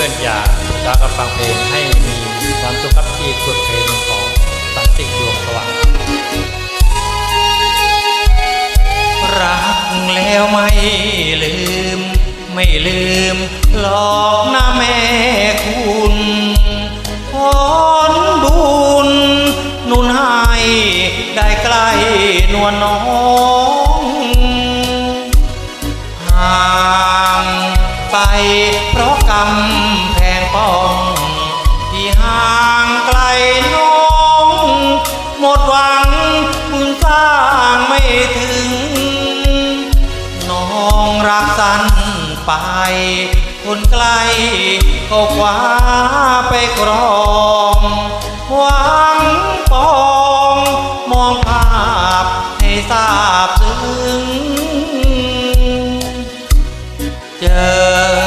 พื่อนๆอย่าจากกันฟังเพลงให้มีความสุขครับที่กดเพลงของสันติดวงสว่างรักแล้วไม่ลืม ไม่ลืมหลอกนะแม่คุณผลบุญนุนให้ได้ใกล้นวลน้องห่างไปเพราะกำแพ องรักสั้นไปคนไกลก็คว้าไปครองหวังปองมองภาพให้ทราบซึ้งเจอ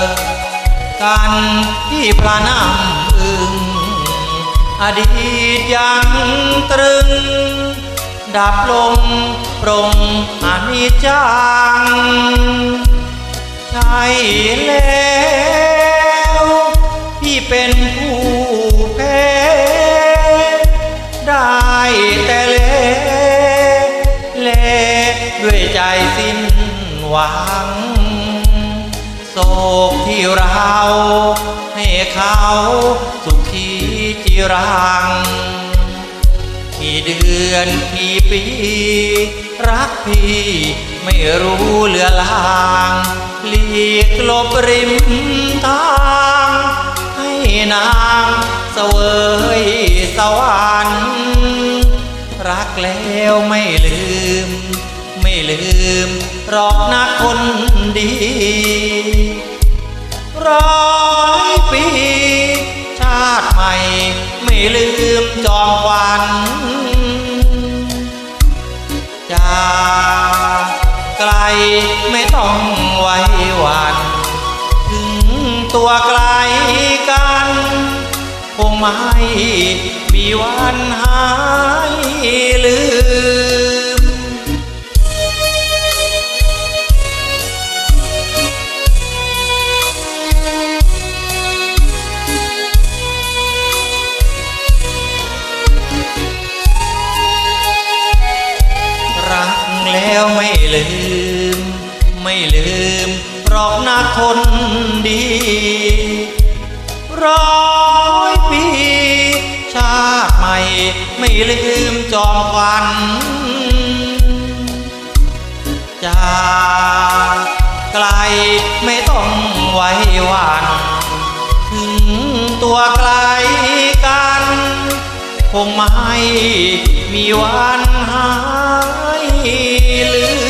กันที่พระน้ำอึงอดีตยังตรึง ดับลงปรงอนิจจัง ใช่แล้ว พี่เป็นผู้แพ้ได้แต่เลเลด้วยใจสิ้นหวังโศกที่เราให้เขาสุขีจิรัง กี่เดือนกี่ปี รักพี่ไม่รู้เลือลางหลีกลบริมทาง ให้นางเสวยสวรรค์รักแล้วไม่ลืม ไม่ลืมหรอกนะคนดีร้อยปี ชาติใหม่ ไม่ลืมจอมวัญ ไม่ต้องไว้วันถึงตัวไกลกันคงไม่มีวันหายลืม รักแล้วไม่ลืม ไม่ลืมเพราะนักคนดี ร้อยปี ชาติใหม่ไม่ลืมจอมวัญจากไกลไม่ต้องไว้วันถึงตัวไกลกัน คงไม่มีวันหายลื